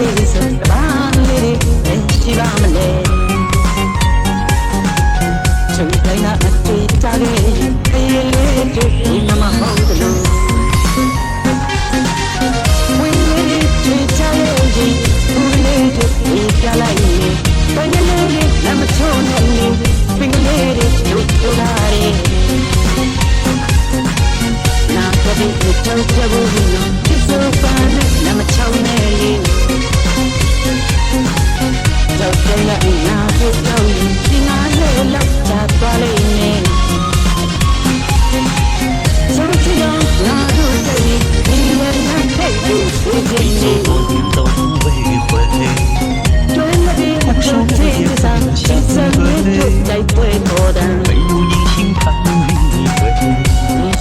လေးဆိုတပါလေးတွေရှိပါမလဲချုပ်တိုင်းနာအတွေ့တာလေးခေးလေးတို့ဒီမမဟုတ်လို့ဝင်းလေးတွေချာလေးကြီးဘူးလေးတို့ဒီပြလိုက်ပင်လေးတွေလမ်းမချုံနဲ့နေပင်လေးတွေတို့တို့လာရီနာတော့ဒီတို့ကြဘူးနော်ဒီစပါ southern